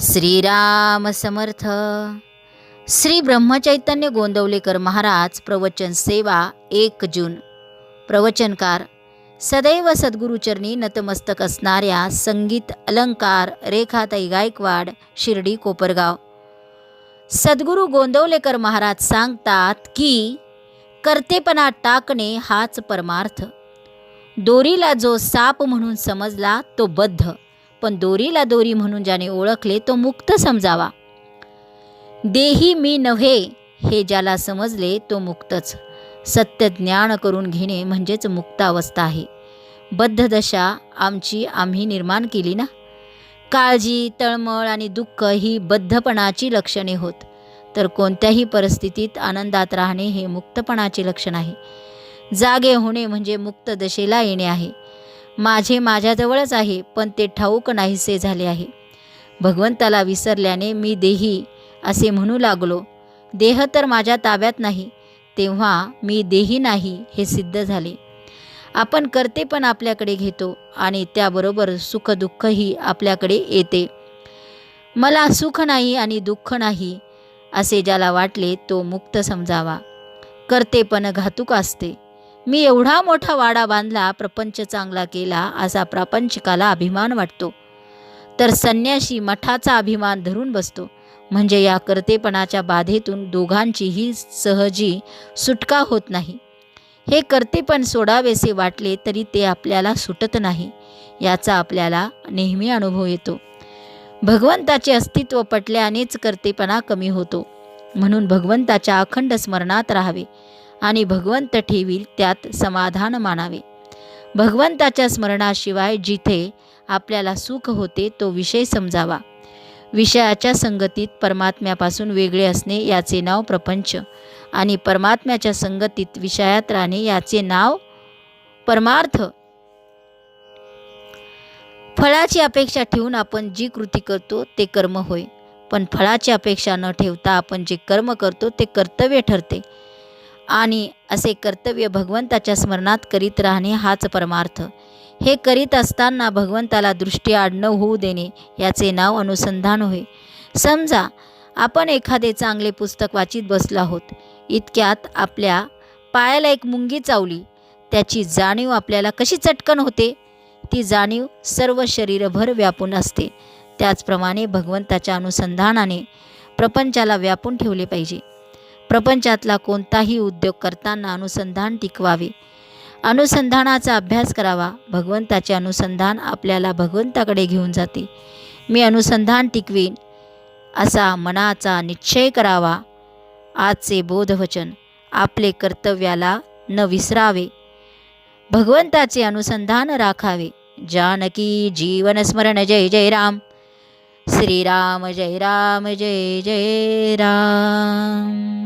श्रीराम समर्थ. श्री ब्रह्मचैतन्य गोंदवलेकर महाराज प्रवचन सेवा एक जून. प्रवचनकार सदैव सद्गुरुचरणी नतमस्तक असणाऱ्या संगीत अलंकार रेखाताई गायकवाड शिर्डी कोपरगाव. सद्गुरू गोंदवलेकर महाराज सांगतात की कर्तेपणा टाकणे हाच परमार्थ. दोरीला जो साप म्हणून समजला तो बद्ध. पण दोरीला दोरी म्हणून ज्याने ओळखले तो मुक्त समजावा. देही मी नव्हे हे ज्याला समजले तो मुक्तच. सत्य ज्ञान करून घेणे म्हणजेच मुक्तावस्था आहे. बद्धदशा आमची आम्ही निर्माण केली ना? काळजी तळमळ आणि दुःख ही बद्धपणाची लक्षणे होत तर कोणत्याही परिस्थितीत आनंदात राहणे हे मुक्तपणाचे लक्षण आहे. जागे होणे म्हणजे मुक्त दशेला येणे आहे. माझे माझ्याजवळच आहे पण ते ठाऊक नाहीसे झाले आहे. भगवंताला विसरल्याने मी देही असे म्हणू लागलो. देह तर माझ्या ताब्यात नाही तेव्हा मी देही नाही हे सिद्ध झाले. आपण करते पण आपल्याकडे घेतो आणि त्याबरोबर सुखदुःखही आपल्याकडे येते. मला सुख नाही आणि दुःख नाही असे ज्याला वाटले तो मुक्त समजावा. करते पण घातुक असते. मी एवढा मोठा वाडा बांधला प्रपंच चांगला केला असा प्रापंचिकाला अभिमान वाटतो. तर संन्याशी मठाचा अभिमान धरून बसतो. म्हणजे या कर्तेपणाच्या बाधेतून दोघांचीही सहजी सुटका होत नाही. हे कर्तेपण सोडावेसे वाटले तरी ते आपल्याला सुटत नाही याचा आपल्याला नेहमी अनुभव येतो. भगवंताचे अस्तित्व पटल्यानेच कर्तेपणा कमी होतो. म्हणून भगवंताच्या अखंड स्मरणात राहावे. आणि भगवंत ठेवील त्यात समाधान मानावे. भगवंताच्या स्मरणाशिवाय जिथे आपल्याला सुख होते तो विषय समजावा. विषयाच्या संगतीत परमात्म्यापासून वेगळे असणे याचे नाव प्रपंच आणि परमात्म्याच्या संगतीत विषयात राहणे याचे नाव परमार्थ. फळाची अपेक्षा ठेवून आपण जी कृती करतो ते कर्म होय. पण फळाची अपेक्षा न ठेवता आपण जे कर्म करतो ते कर्तव्य ठरते. आणि असे कर्तव्य भगवंताच्या स्मरणात करीत राहणे हाच परमार्थ. हे करीत असताना भगवंताला दृष्टी आड न होऊ देणे याचे नाव अनुसंधान होय. समजा आपण एखादे चांगले पुस्तक वाचित बसलो आहोत. इतक्यात आपल्या पायाला एक मुंगी चावली. त्याची जाणीव आपल्याला कशी चटकन होते? ती जाणीव सर्व शरीरभर व्यापून असते. त्याचप्रमाणे भगवंताच्या अनुसंधानाने प्रपंचाला व्यापून ठेवले पाहिजे. प्रपंचातला कोणताही उद्योग करताना अनुसंधान टिकवावे. अनुसंधानाचा अभ्यास करावा. भगवंताचे अनुसंधान आपल्याला भगवंताकडे घेऊन जाते. मी अनुसंधान टिकवीन असा मनाचा निश्चय करावा. आजचे बोधवचन आपले कर्तव्याला न विसरावे. भगवंताचे अनुसंधान राखावे. जानकी जीवन स्मरण जय जय राम. श्रीराम जय राम जय जय राम.